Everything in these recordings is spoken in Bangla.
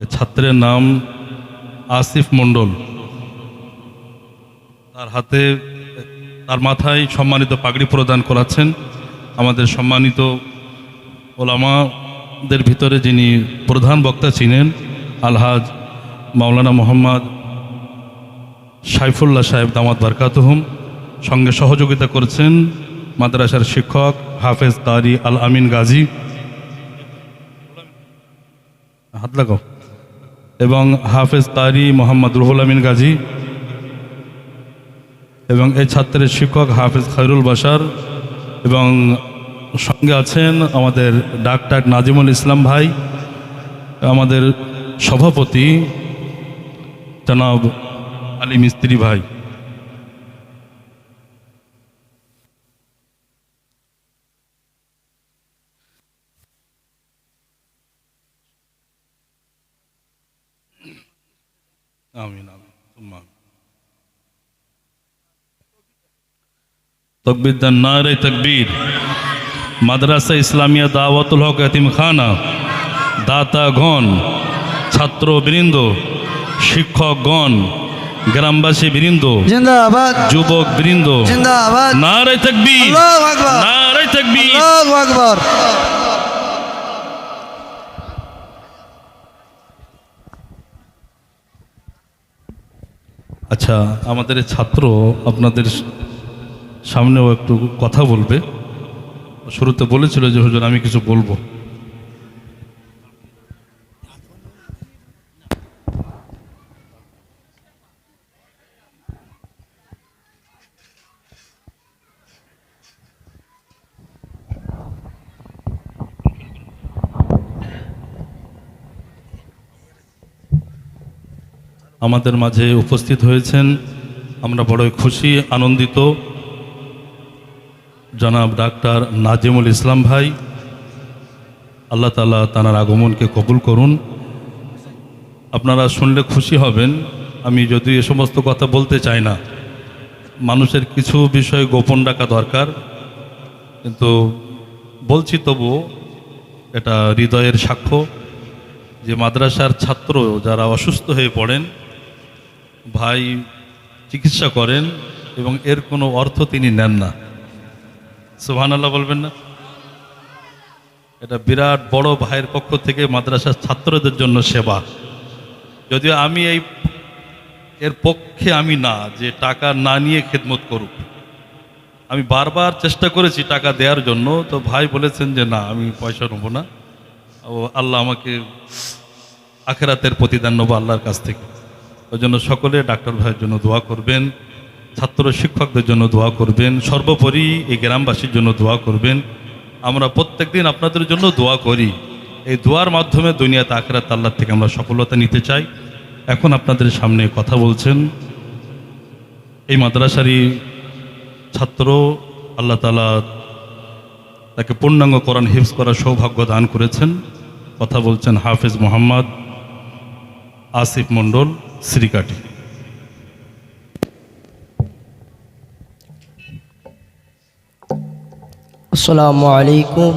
ছাত্রের নাম আসিফ মণ্ডল। তার হাতে, তার মাথায় সম্মানিত পাগড়ি প্রদান করাচ্ছেন আমাদের সম্মানিত ওলামাদের ভিতরে যিনি প্রধান বক্তা ছিলেন, আলহাজ মাওলানা মোহাম্মদ সাইফুল্লাহ সাহেব দামাত বারকাতহুম। সঙ্গে সহযোগিতা করছেন মাদ্রাসার শিক্ষক হাফেজ তারি আল আমিন গাজী। হাত লাগাও। এবং হাফেজ তারি মোহাম্মদ রুহুল আমিন গাজী এবং এই ছাত্রের শিক্ষক হাফেজ খৈরুল বাসার এবং সঙ্গে আছেন আমাদের ডাক্তার নাজিমুল ইসলাম ভাই, আমাদের সভাপতি জনাব আলী মিস্ত্রি ভাই আমিন আমিন সুম্মা আমিন। তকবির দেন নারে তকবীর। মাদ্রাসা ইসলামিয়া দাওয়াতুল হক এতিমখানা। দাতাগণ ছাত্রবৃন্দ শিক্ষকগণ গ্রামবাসী বৃন্দ জিন্দাবাদ। যুবক বৃন্দ জিন্দাবাদ। নারে তকবীর। নারে তকবীর। আল্লাহু আকবার। আচ্ছা আমাদের ছাত্র আপনাদের সামনেও একটু কথা বলবে। শুরুতে বলেছিল যে, হুজুর, আমি কিছু বলব। আমাদের মাঝে উপস্থিত হয়েছেন। আমরা বড়ই খুশি, আনন্দিত। জনাব ডাক্তার নাজিমুল ইসলাম ভাই, আল্লাহ তালা তাঁর আগমনকে কবুল করুন। আপনারা শুনলে খুশি হবেন, আমি যদি এ সমস্ত কথা বলতে চাই না। মানুষের কিছু বিষয় গোপন রাখা দরকার, কিন্তু বলছি তবু এটা হৃদয়ের সাক্ষ্য যে মাদ্রাসার ছাত্র যারা অসুস্থ হয়ে পড়েন, ভাই চিকিৎসা করেন এবং এর কোনো অর্থ তিনি নেন না। সুহান আল্লাহ বলবেন না? এটা বিরাট বড় ভাইয়ের পক্ষ থেকে মাদ্রাসার ছাত্রদের জন্য সেবা। যদিও আমি এই এর পক্ষে আমি না, যে টাকা না নিয়ে খেদমত করুক। আমি বারবার চেষ্টা করেছি টাকা দেওয়ার জন্য, তো ভাই বলেছেন যে না, আমি পয়সা নেব না। ও আল্লাহ আমাকে আখেরাতের প্রতিদান নেব আল্লাহর কাছ থেকে। ওই জন্য সকলে ডাক্তার ভাইয়ের জন্য দোয়া করবেন। ছাত্র শিক্ষকদের জন্য দোয়া করবেন। সর্বোপরি এই গ্রামবাসীর জন্য দোয়া করবেন। আমরা প্রত্যেকদিন আপনাদের জন্য দোয়া করি। এই দোয়ার মাধ্যমে দুনিয়াতে আখেরাত আল্লাহ থেকে আমরা সফলতা নিতে চাই। এখন আপনাদের সামনে কথা বলছেন এই মাদ্রাসারই ছাত্র। আল্লাহ তালা তাকে পূর্ণাঙ্গ কোরআন হিফজ করার সৌভাগ্য দান করেছেন। কথা বলছেন হাফেজ মোহাম্মদ আসিফ মণ্ডল, শ্রীকাটি। আসসালামু আলাইকুম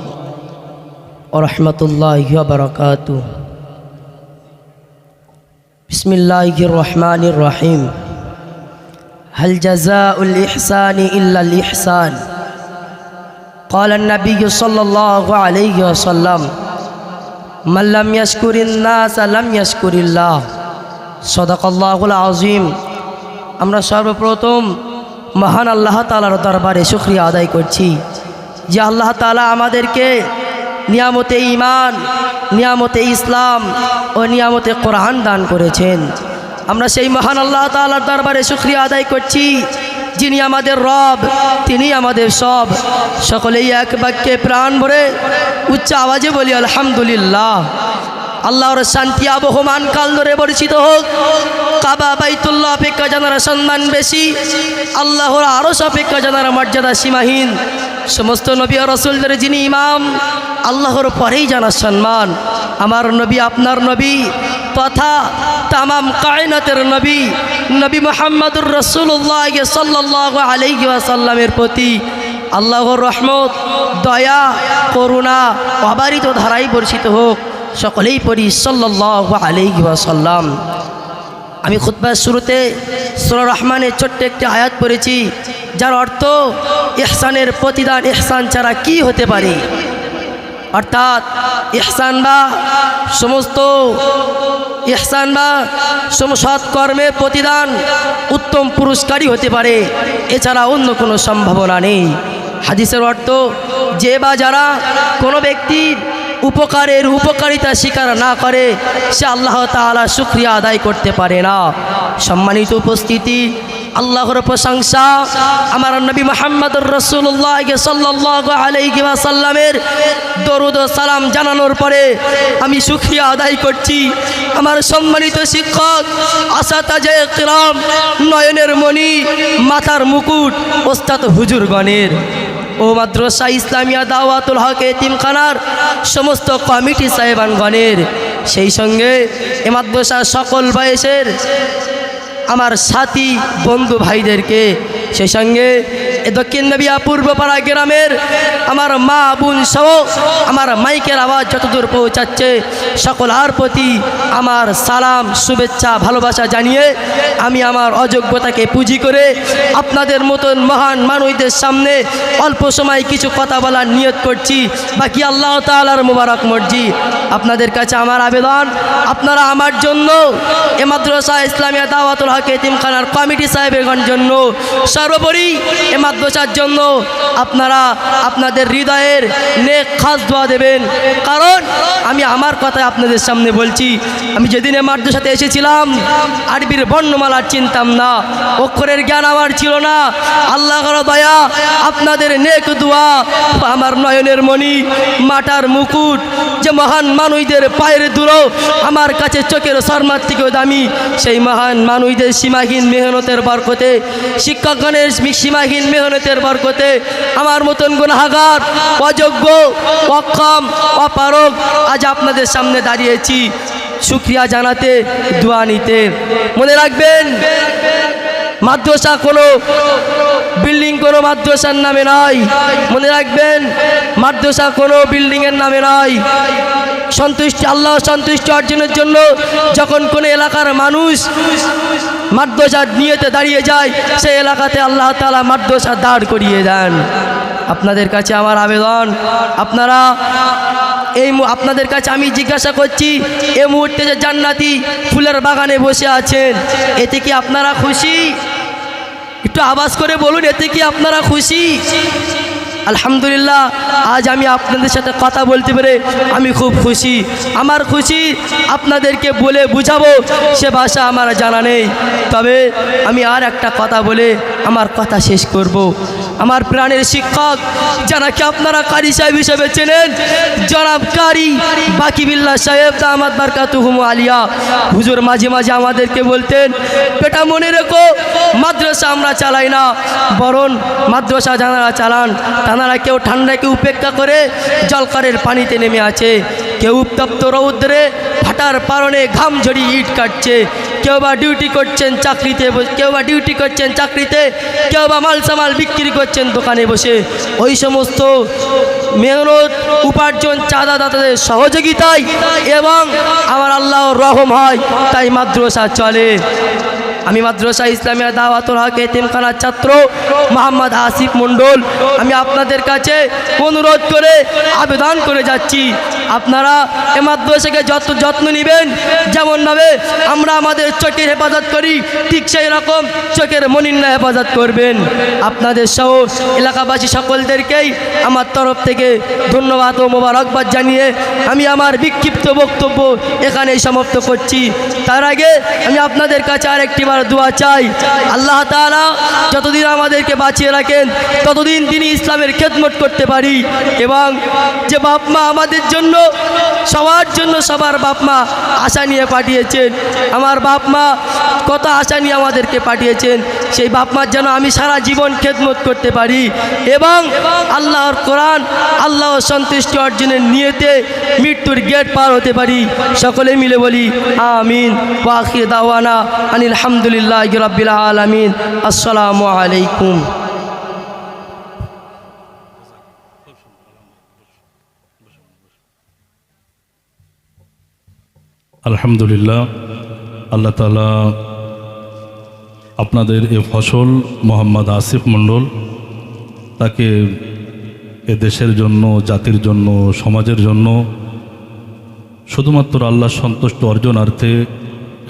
ওরহমতুল্লাহ বরকাত বিসমিল্লাহ রহমান রহিম هل جزاء الإحسان إلا الإحسان قال النبي صلى الله عليه وسلم من لم يشكر الناس لم يشكر الله صدق الله العظيم আমরা সর্বপ্রথম মহান আল্লাহ তালার দরবারে শুক্রিয়া আদায় করছি যে আল্লাহ তালা আমাদেরকে নিয়ামতে ইমান নিয়ামতে ইসলাম ও নিয়ামতে কোরআন দান করেছেন। আমরা সেই মহান আল্লাহ তালার দরবারে শুক্রিয়া আদায় করছি, যিনি আমাদের রব, তিনি আমাদের সব। সকলেই এক বাক্যে প্রাণ ভরে উচ্চ আওয়াজে বলি, আলহামদুলিল্লাহ। আল্লাহর শান্তি আবহমান কাল ধরে পরিচিত হোক। কাবা বাইতুল্লাহ অপেক্ষা জানার সম্মান বেশি। আল্লাহর আরস অপেক্ষা জানার মর্যাদা সীমাহীন। সমস্ত নবী রসুলদের যিনি ইমাম, আল্লাহর পরেই জানার সম্মান। আমার নবী, আপনার নবী, তথা তামাম কায়নাতের নবী নবী মোহাম্মদুর রসুল্লাহ সাল্লাহ আলাইহি ওয়াসাল্লামের প্রতি আল্লাহর রহমত, দয়া, করুণা, অবারিত ধারাই বর্ষিত হোক। সকলেই পড়ি সাল্লাহ আলাইহি ওয়াসাল্লাম। আমি খুতবার শুরুতে সুরা রহমানের ছোট্ট একটি আয়াত পড়েছি। যার অর্থ ইহসানের প্রতিদান, ইহসান ছাড়া কি হতে পারে? অর্থাৎ ইহসান বা সমস্ত ইহসান বা সম সৎকর্মের প্রতিদান উত্তম পুরস্কারই হতে পারে। এছাড়া অন্য কোনো সম্ভাবনা নেই। হাদিসের অর্থ যে বা যারা কোনো ব্যক্তির উপকারের উপকারিতা স্বীকার না করে, সে আল্লাহ তাআলা শুক্রিয়া আদায় করতে পারে না। সম্মানিত উপস্থিতি আল্লাহর প্রশংসা, আমার নবী মোহাম্মদ রসুল্লাহ সাল্লাহ আলাইহি ওয়াসাল্লামের দরুদ সালাম জানানোর পরে আমি সুখিয়া আদায় করছি। আমার সম্মানিত শিক্ষক, আসাতাজে কিরাম, নয়নের মণি, মাথার মুকুট, ওস্তাদ হুজুরগণের। ও মাদ্রাসা ইসলামিয়া দাওয়াতুল হক এতিমখানার সমস্ত কমিটি সাহেবানগণের। সেই সঙ্গে এ মাদ্রাসার সকল বয়সের আমার সাথী বন্ধু ভাইদেরকে সে সঙ্গে দক্ষিণ নবিয়া পূর্বপাড়া গ্রামের আমার মা বোন সহ আমার মাইকের আওয়াজ যতদূর পৌঁছাচ্ছে, সকল আর প্রতি আমার সালাম, শুভেচ্ছা, ভালোবাসা জানিয়ে আমি আমার অযোগ্যতাকে পুঁজি করে আপনাদের মতন মহান মানুষদের সামনে অল্প সময় কিছু কথা বলার নিয়ত করছি। বাকি আল্লাহ তালার মুবারক মর্জি। আপনাদের কাছে আমার আবেদন, আপনারা আমার জন্য এ মাদ্রাসা ইসলামিয়া দাওয়াতুল হক এতিমখানার কমিটি সাহেবের জন্য সর্বোপরি এ মাদ্রাসার জন্য আপনারা আপনাদের হৃদয়ের নেক খাস দোয়া দেবেন। কারণ আমি আমার কথা আপনাদের সামনে বলছি। আমি যেদিন এ মাদ্রাসাতে এসেছিলাম, আরবির বর্ণমালার চিনতাম না। অক্ষরের জ্ঞান আমার ছিল না। আল্লাহ দয়া, আপনাদের নেক দোয়া, আমার নয়নের মণি, মাটার মুকুট, যে মহান মানুষদের পায়ের দূরো আমার কাছে চোখের শর্মার থেকেও দামি, সেই মহান মানুষদের সীমাহীন মেহনতের বরকতে শিক্ষকগণের সীমাহীন মেহনতের বরকতে আমার মতন গুণাগার অযোগ্য, অক্ষম অপারক আজ আপনাদের সামনে দাঁড়িয়েছি। শুক্রিয়া জানাতে, দোয়া নিতে। মনে রাখবেন, মাদ্রাসা কোনো, বিল্ডিং কোনো মাদ্রাসার নামে নয় মনে রাখবেন, মাদ্রাসা কোনো বিল্ডিংয়ের নামে নয় সন্তুষ্টি, আল্লাহ সন্তুষ্টি অর্জনের জন্য যখন কোনো এলাকার মানুষ মাদ্রাসার নিয়েতে দাঁড়িয়ে যায় সেই এলাকাতে আল্লাহ তালা মাদ্রাসা দাঁড় করিয়ে দেন। আপনাদের কাছে আমার আবেদন, আপনারা এই আপনাদের কাছে আমি জিজ্ঞাসা করছি এই মুহূর্তে যে জান্নাতি ফুলের বাগানে বসে আছেন, এতে কি আপনারা খুশি? একটু আওয়াজ করে বলুন, এতে কি আপনারা খুশি? আলহামদুলিল্লাহ, আজ আমি আপনাদের সাথে কথা বলতে পেরে আমি খুব খুশি আমার খুশি আপনাদেরকে বলে বুঝাবো, সে ভাষা আমার জানা নেই তবে আমি আর একটা কথা বলে আমার কথা শেষ করব। আমার প্রাণের শিক্ষক যারাকে আপনারা কারি সাহেব হিসেবে চেনেন? জনাব কারি বাকি বাকিবিল্লা সাহেব দামাদ বারকাতুহুম আলিয়া। হুজুর মাঝে মাঝে আমাদেরকে বলতেন, বেটা মনে রেখো, মাদ্রাসা আমরা চালাই না। বরং মাদ্রাসা যারা চালান তারা কেউ ঠান্ডাকে উপেক্ষা করে জলকারের পানিতে নেমে আছে। কেউ উত্তপ্ত রৌদ্রে ফাটার পারণে ঘাম ঝরিয়ে ইট কাটছে। কেউ বা ডিউটি করছেন চাকরিতে কেউ বা ডিউটি করছেন চাকরিতে, কেউ বা মাল সামাল বিক্রি করছেন দোকানে বসে। ওই সমস্ত মেহনত, উপার্জন, চাঁদা চাঁদাদাতাদের সহযোগিতায় এবং আমার আল্লাহর রহম হয়, তাই মাদ্রাসা চলে। আমি মাদ্রাসা ইসলামিয়া দাওয়াতুল হক এতিমখানার ছাত্র মোহাম্মদ আসিফ মণ্ডল। আমি আপনাদের কাছে অনুরোধ করে আবেদন করে যাচ্ছি। আপনারা এ মাদ্রাসাকে যত যত্ন নেবেন যেমনভাবে আমরা আমাদের চোখের হেফাজত করি, ঠিক সেই রকম চোখের মনিন্না হেফাজত করবেন। আপনাদের সহ এলাকাবাসী সকলদেরকেই আমার তরফ থেকে ধন্যবাদ ও মোবারকবাদ জানিয়ে আমি আমার বিক্ষিপ্ত বক্তব্য এখানেই সমাপ্ত করছি। তার আগে আমি আপনাদের কাছে আরেকটি বার দোয়া চাই। আল্লাহ তাআলা যতদিন আমাদেরকে বাঁচিয়ে রাখেন, ততদিন তিনি ইসলামের খেদমত করতে পারি এবং যে বাপ মা আমাদের জন্য, সবার জন্য সবার বাপ মা আশা নিয়ে পাঠিয়েছেন, আমার বাপ মা কত আশা নিয়ে আমাদেরকে পাঠিয়েছেন, সেই বাপ মার যেন আমি সারা জীবন খেদমত করতে পারি এবং আল্লাহর কোরআন আল্লাহ সন্তুষ্টি অর্জনের নিয়েতে মৃত্যুর গেট পার হতে পারি। সকলে মিলে বলি, আমিন। ওয়াখির দাওয়ানা আনিল হামদুলিল্লাহ রব্বিল আলমিন। আসসালামু আলাইকুম। আলহামদুলিল্লাহ, আল্লাহ তালা আপনাদের এ ফসল মোহাম্মদ আসিফ মণ্ডল তাকে এ দেশের জন্য, জাতির জন্য, সমাজের জন্য শুধুমাত্র আল্লাহ সন্তুষ্ট অর্জনার্থে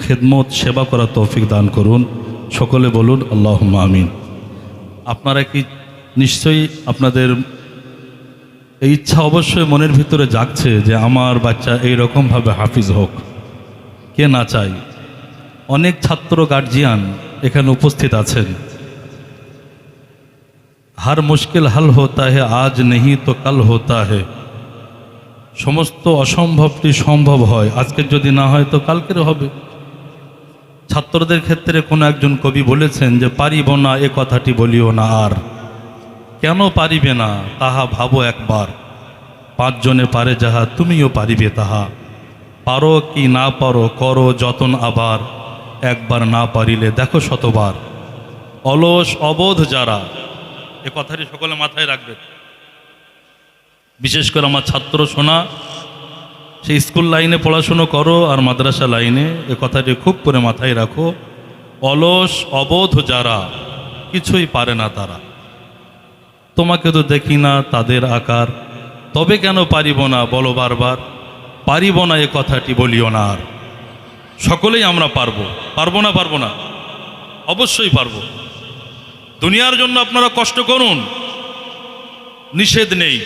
খেদমত, সেবা করার তৌফিক দান করুন। সকলে বলুন আল্লাহ আমিন। আপনারা কি নিশ্চয়ই আপনাদের এই ইচ্ছা অবশ্যই মনের ভিতরে জাগছে যে আমার বাচ্চা এই রকমভাবে হাফিজ হোক? কে না চাই? অনেক ছাত্র গার্জিয়ান এখানে উপস্থিত আছেন। হার মুশকিল হাল হোতা হে, আজ নেই তো কাল হতা হে। সমস্ত অসম্ভবটি সম্ভব হয় আজকের যদি না হয় তো কালকের হবে। ছাত্রদের ক্ষেত্রে কোনো একজন কবি বলেছেন যে, পারিব না এ কথাটি বলিও না আর। কেন পারিবে না? তাহা ভাবো একবার। পাঁচজনে পারে যাহা, তুমিও পারিবে তাহা। পারো কি না পারো, করো যতন আবার। একবার না পারিলে দেখো শতবার। অলস অবোধ যারা, এ কথাটি সকলে মাথায় রাখবে। বিশেষ করে আমার ছাত্র শোনা সেই স্কুল লাইনে পড়াশুনো করো আর মাদ্রাসা লাইনে, এ কথাটি খুব করে মাথায় রাখো। অলস, অবোধ যারা, কিছুই পারে না তারা। তোমাকে তো দেখি না তাদের আকার, তবে কেন পারিব না বলো বারবার। পারিব না এ কথাটি বলিও না আর। সকলেই আমরা পারব পারব না পারব না। অবশ্যই পারব। দুনিয়ার জন্য আপনারা কষ্ট করুন, নিষেধ নেই।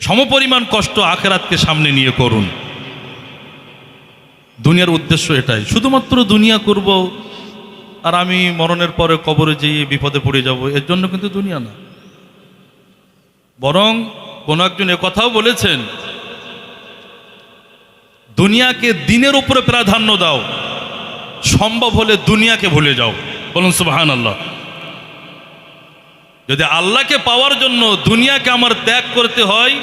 সমপরিমাণ কষ্ট আখেরাতকে সামনে নিয়ে করুন। দুনিয়ার উদ্দেশ্য এটাই। শুধুমাত্র দুনিয়া করব আর আমি মরণের পরে কবরে যেয়ে বিপদে পড়ে যাব, এর জন্য কিন্তু দুনিয়া না। বরং কোনো একজন কথাও বলেছেন, দুনিয়াকে দিনের উপরে প্রাধান্য দাও, সম্ভব হলে দুনিয়াকে ভুলে যাও। বলুন সুবাহান আল্লাহ যদি আল্লাহকে পাওয়ার জন্য দুনিয়াকে আমার ত্যাগ করতে হয়,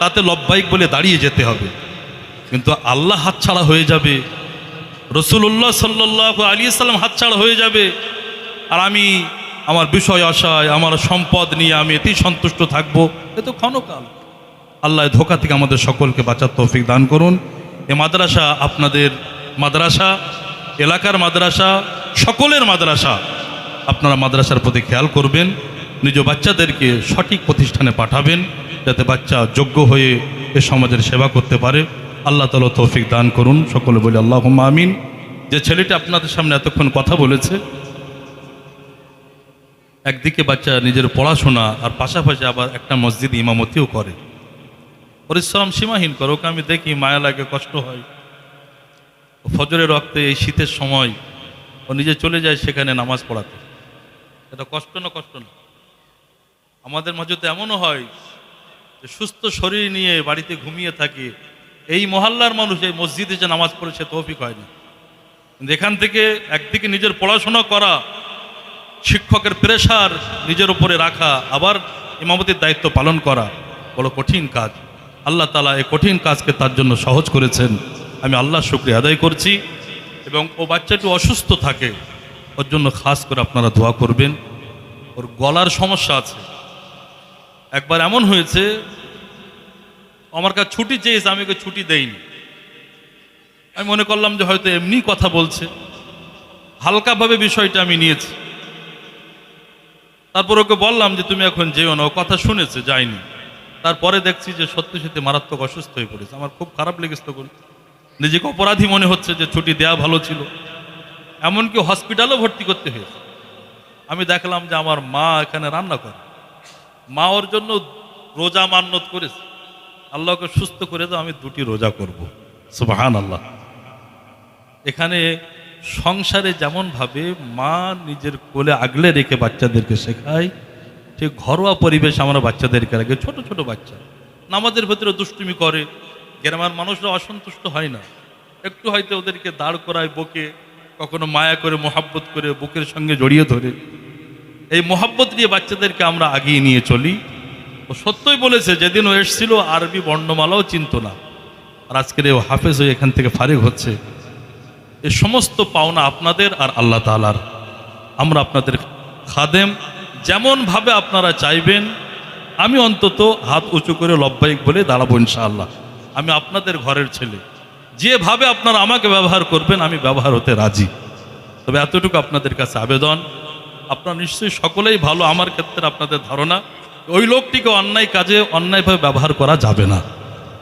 তাতে লব্বাইক বলে দাঁড়িয়ে যেতে হবে। কিন্তু আল্লাহ হাতছাড়া হয়ে যাবে রসুল্লাহ সাল্লাহ আলী সাল্লাম হাতছাড়া হয়ে যাবে, আর আমি আমার বিষয় আশায়, আমার সম্পদ নিয়ে আমি এতেই সন্তুষ্ট থাকব। এ তো ক্ষণকাল। আল্লাহ ধোকা থেকে আমাদের সকলকে বাঁচার তৌফিক দান করুন। এ মাদ্রাসা আপনাদের মাদ্রাসা, এলাকার মাদ্রাসা, সকলের মাদ্রাসা, আপনারা মাদ্রাসার প্রতি খেয়াল করবেন। নিজ বাচ্চাদেরকে সঠিক প্রতিষ্ঠানে পাঠাবেন, যাতে বাচ্চা যোগ্য হয়ে এ সমাজের সেবা করতে পারে। আল্লাহ তালা তৌফিক দান করুন, সকলে বলে আল্লাহ আমিন। যে ছেলেটি আপনাদের সামনে এতক্ষণ কথা বলেছে, একদিকে বাচ্চা নিজের পড়াশোনা আর পাশাপাশি আবার একটা মসজিদ ইমামতিও করে। পরিশ্রম সীমাহীন করে ওকে আমি দেখি মায়া লাগে, কষ্ট হয়। ফজরের রক্তে এই শীতের সময় ও নিজে চলে যায় সেখানে নামাজ পড়াতে। এটা কষ্ট না কষ্ট না। আমাদের মাঝে তো এমনও হয় যে সুস্থ শরীর নিয়ে বাড়িতে ঘুমিয়ে থাকি। এই মহল্লার মানুষ এই মসজিদে যে নামাজ পড়েছে তৌফিক হয় না। কিন্তু এখান থেকে একদিকে নিজের পড়াশোনা করা, শিক্ষকের প্রেশার নিজের উপরে রাখা, আবার ইমামতির দায়িত্ব পালন করা, বড় কঠিন কাজ। আল্লাহ তালা এই কঠিন কাজকে তার জন্য সহজ করেছেন। আমি আল্লাহ শুক্রিয়া আদায় করছি এবং ও বাচ্চাটি অসুস্থ থাকে, ওর জন্য খাস করে আপনারা দোয়া করবেন। ওর গলার সমস্যা আছে। একবার এমন হয়েছে, আমার কাছে ছুটি চেয়েছে, আমি ওকে ছুটি দেইনি। আমি মনে করলাম যে হয়তো এমনি কথা বলছে। হালকাভাবে বিষয়টা আমি নিয়েছি। তারপর ওকে বললাম যে, তুমি এখন যেও না। ও কথা শুনেছে, যায়নি। তারপরে দেখছি যে, সত্যি সত্যি মারাত্মক অসুস্থ হয়ে পড়েছে। আমার খুব খারাপ লেগেছে তখন নিজেকে অপরাধী মনে হচ্ছে যে, ছুটি দেওয়া ভালো ছিল। এমনকি হসপিটালও ভর্তি করতে হয়েছে। আমি দেখলাম যে, আমার মা এখানে রান্না করে। মা ওর জন্য রোজা মান্যত করেছে। আল্লাহকে সুস্থ করে দাও, আমি দুটি রোজা করব। সুবাহান আল্লাহ এখানে সংসারে যেমনভাবে মা নিজের কোলে আগলে রেখে বাচ্চাদেরকে শেখায়, ঠিক ঘরোয়া পরিবেশ আমরা বাচ্চাদেরকে রাখে। ছোট ছোট বাচ্চা। নামাজের ভেতরে দুষ্টুমি করে। গ্রামের মানুষরা অসন্তুষ্ট হয় না। একটু হয়তো ওদেরকে দাঁড় করায় বকে, কখনো মায়া করে, মোহাব্বত করে, বুকের সঙ্গে জড়িয়ে ধরে। এই মোহাব্বত নিয়ে বাচ্চাদেরকে আমরা আগিয়ে নিয়ে চলি। ও সত্যই বলেছে, যেদিন ও এসছিল, আরবি বর্ণমালাও চিনত না। আর আজকের ও হাফেজ হয়ে এখান থেকে ফারেক হচ্ছে। এ সমস্ত পাওনা আপনাদের আর আল্লাহ তালার আমরা আপনাদের খাদেম। যেমনভাবে আপনারা চাইবেন, আমি অন্তত হাত উঁচু করে লব্বাইক বলে দাঁড়াবো ইনশাআল্লাহ। আমি আপনাদের ঘরের ছেলে। যেভাবে আপনারা আমাকে ব্যবহার করবেন, আমি ব্যবহার হতে রাজি। তবে এতটুকু আপনাদের কাছে আবেদন। আপনারা নিশ্চয়ই সকলেই ভালো আমার ক্ষেত্রে আপনাদের ধারণা, ওই লোকটিকে অন্যায় কাজে অন্যায়ভাবে ব্যবহার করা যাবে না।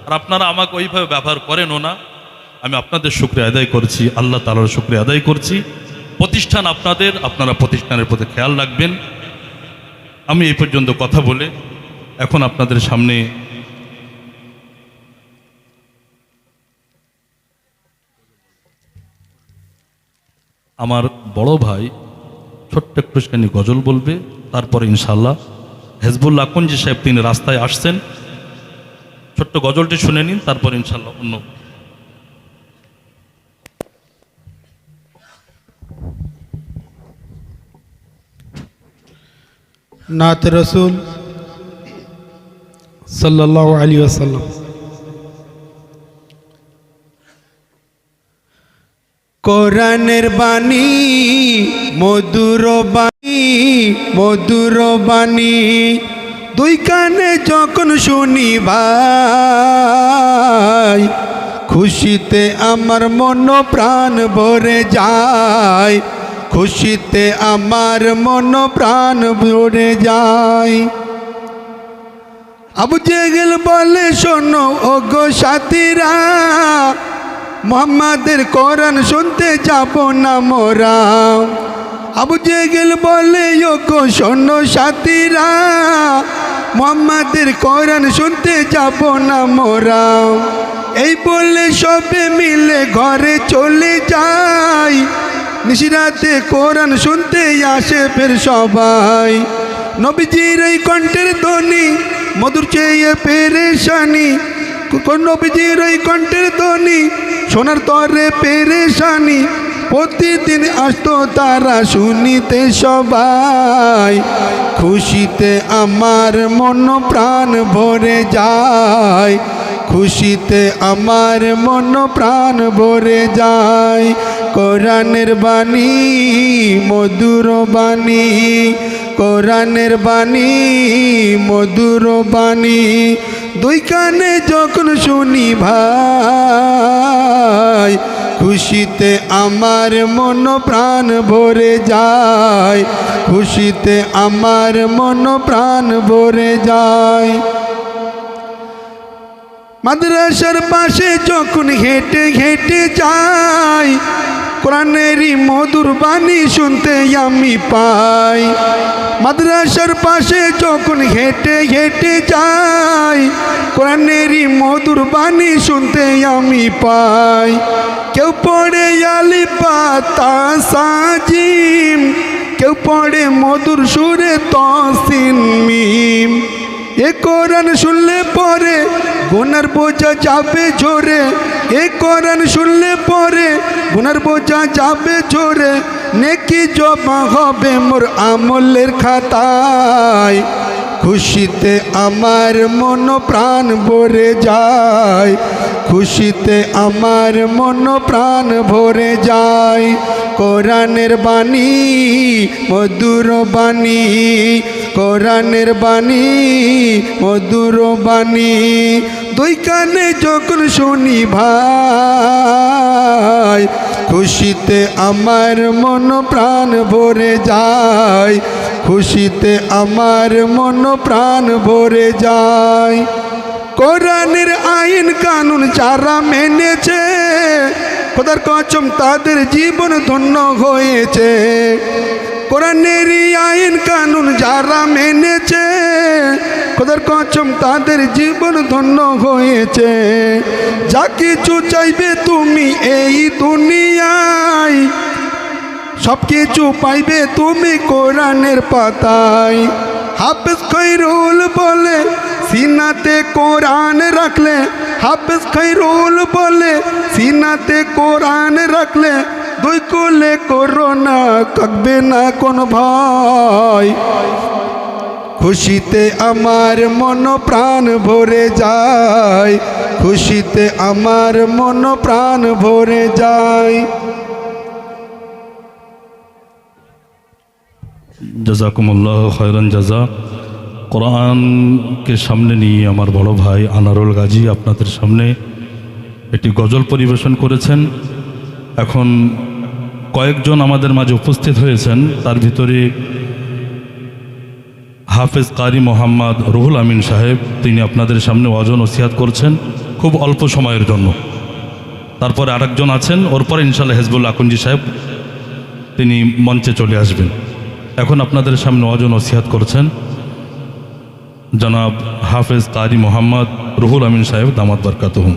আর আপনারা আমাকে ওইভাবে ব্যবহার করেনও না। আমি আপনাদের শুক্রিয়া আদায় করছি, আল্লাহ তালার শুক্রিয়া আদায় করছি। প্রতিষ্ঠান আপনাদের, আপনারা প্রতিষ্ঠানের প্রতি খেয়াল রাখবেন। আমি এই পর্যন্ত কথা বলে এখন আপনাদের সামনে আমার বড় ভাই ছোট্ট একটুখানি গজল বলবে, তারপরে ইনশাল্লাহ হেজবুল্লাহ আকঞ্জি সাহেব তিনি রাস্তায় আসছেন। ছোট্ট গজলটি শুনে নিন, তারপর ইনশাল্লাহ অন্য। নাত রসুল সাল্লাহ আলী আসাল্লাম কোরআনের বাণী, মধুর বাণী মধুর বাণী। দুই কানে যখন শুনি ভাই, খুশিতে আমার মন প্রাণ ভরে যায়। খুশিতে আমার মন প্রাণ ভরে যায়। আবু জেগেল বলে, শোনো ও গো সাথীরা মোহাম্মদের কোরআন শুনতে যাব না মোরা। আবু জেগেল বলে ও গো শোনো সাথীরা, মোহাম্মদের কোরআন শুনতে যাব না মোরা। এই বলে সবে মিলে ঘরে চলে যায় নিশিরাতে কোরআন শুনতে আসে ফের সবাই। নবীজির এই কণ্ঠের ধ্বনি, মধুর চেয়ে পেরেশানি। নবীজির এই কণ্ঠের ধ্বনি সোনার তরে পেরেশানি, প্রতিদিন আসতো তারা শুনিতে সবাই। খুশিতে আমার মন প্রাণ ভরে যায়, খুশিতে আমার মন প্রাণ ভরে যায়। কোরআনের বাণী, মধুর বাণী কোরআনের বাণী, মধুর বাণী। দুই কানে যখন শুনি ভাই, খুশিতে আমার মন প্রাণ ভরে যায়। খুশিতে আমার মন প্রাণ ভরে যায়। মাদ্রাসার পাশে যখন হেঁটে হেঁটে যাই কোরআনেরই মধুর বাণী শুনতে আমি পাই। মাদ্রাসার পাশে যখন হেঁটে হেঁটে যাই কোরআনেরই মধুর বাণী শুনতে আমি পাই। কেউ পড়ে আলি পাতা সাজিম কেউ পড়ে মধুর সুরে তসিন মিম। এ কোরআন শুনলে পরে গুনার বোঝা যাবে ঝরে এ কোরআন শুনলে পরে গুনার বোঝা যাবে ঝরে নেকি জমা হবে মোর আমলের খাতায়। খুশিতে আমার মন প্রাণ ভরে যায়। খুশিতে আমার মন প্রাণ ভরে যায়। কোরআনের বাণী, মধুর বাণী কোরআনের বাণী, মধুর বাণী। দুই কানে যখন শুনি ভাই, খুশিতে আমার মন প্রাণ ভরে যায়। খুশিতে আমার মন প্রাণ ভরে যায়। কোরআনের আইন কানুন যারা মেনেছে, খোদার কচম তাদের জীবন ধন্য হয়েছে। কোরআনের আইন কানুন যারা মেনেছে, খোদার কচম তাদের জীবন ধন্য হয়েছে। যা কিছু চাইবে তুমি এই দুনিয়ায়, সব কিছু পাইবে তুমি কোরআনের পাতায়। হাফেজ খৈরুল বলে, সিনাতে কোরআন রাখলে। হাফেজ খৈরুল বলে, সিনাতে কোরআন রাখলে। দুই কোলে করোনা কাকবে না কোন ভাই। খুশিতে আমার মন প্রাণ ভরে যায়, খুশিতে আমার মন প্রাণ ভরে যায়। জাজাকুমুল্লাহ খয়রান জাজা। কোরআনকে সামনে নিয়ে আমার বড় ভাই আনারুল গাজী আপনাদের সামনে একটি গজল পরিবেশন করেছেন। এখন কয়েকজন আমাদের মাঝে উপস্থিত হয়েছেন। তার ভিতরে হাফেজ কারি মোহাম্মদ রুহুল আমিন সাহেব, তিনি আপনাদের সামনে অজন ওসিয়াত করছেন, খুব অল্প সময়ের জন্য। তারপরে আরেকজন আছেন, ওর পরে ইনশাল্লাহ হেজবুল আকুঞ্জি সাহেব, তিনি মঞ্চে চলে আসবেন। এখন আপনাদের সামনে অজন ওসিয়াত করছেন। জনাব হাফেজ কারি মোহাম্মদ রুহুল আমিন সাহেব, দামাত বরকাতহুম।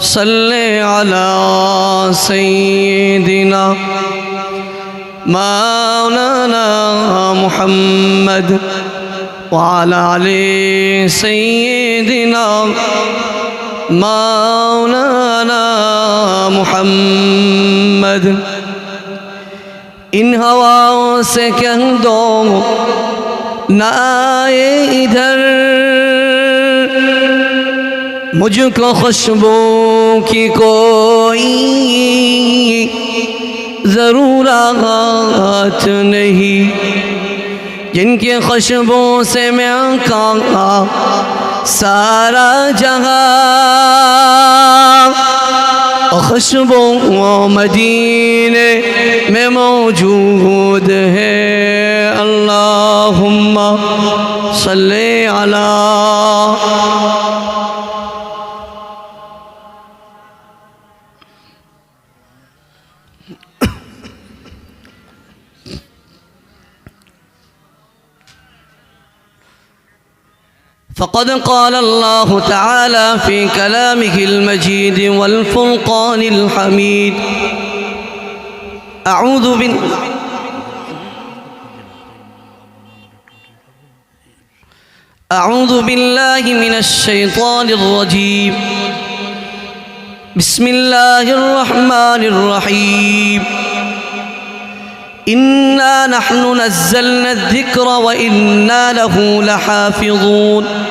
صل على سيدنا مولانا محمد وعلى علي سيدنا مولانا محمد. إن ہواؤں سے کہہ دو نہ آئے ادھر مجھ کو خوشبو کی کوئی ضرور آغات نہیں۔ جن کی خوشبو سے میں کا سارا جہاں خوشبو مدینے میں موجود ہے۔ اللہم صلی علیہ فقد قال الله تعالى في كلامه المجيد والفرقان الحميد. أعوذ بالله. أعوذ بالله من الشيطان الرجيم. بسم الله الرحمن الرحيم. إنا نحن نزلنا الذكر وإنا له لحافظون.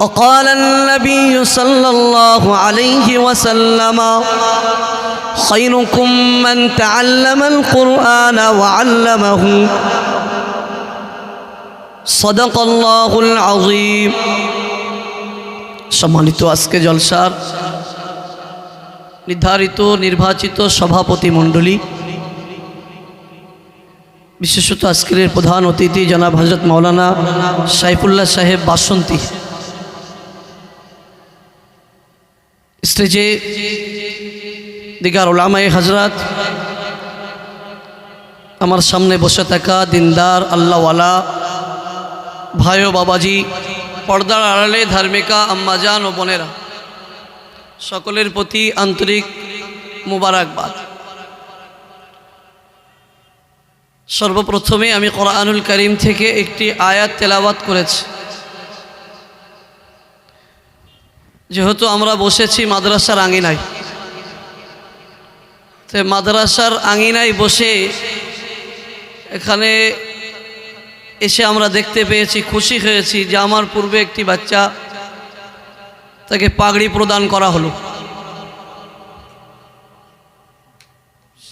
وقال النبي صلى الله عليه وسلم خيركم من تعلم القرآن وعلمه صدق الله العظيم সম্মানিত আজকে জলসার নির্ধারিত নির্বাচিত সভাপতি মণ্ডলী বিশেষত আজকের প্রধান অতিথি জনাব হজরত মৌলানা সাইফুল্লাহ সাহেব বাসন্তী স্টেজে দিগার ওলামাই হাজরাত আমার সামনে বসে থাকা দিনদার, আল্লাহওয়ালা ভাই ও বাবাজি, পর্দার আড়ালে ধার্মিকা আম্মাজান ও বোনেরা, সকলের প্রতি আন্তরিক মুবারকবাদ। সর্বপ্রথমে আমি কোরআনুল করিম থেকে একটি আয়াত তেলাওয়াত করেছি। যেহেতু আমরা বসেছি মাদ্রাসার আঙিনায়। তো মাদ্রাসার আঙিনায় বসে এখানে এসে আমরা দেখতে পেয়েছি, খুশি হয়েছি যে আমার পূর্বে একটি বাচ্চা তাকে পাগড়ি প্রদান করা হলো।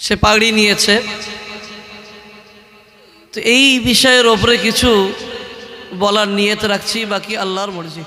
সে পাগড়ি নিয়েছে। তো এই বিষয়ের ওপরে কিছু বলার নিয়ত রাখছি, বাকি আল্লাহর মর্জি।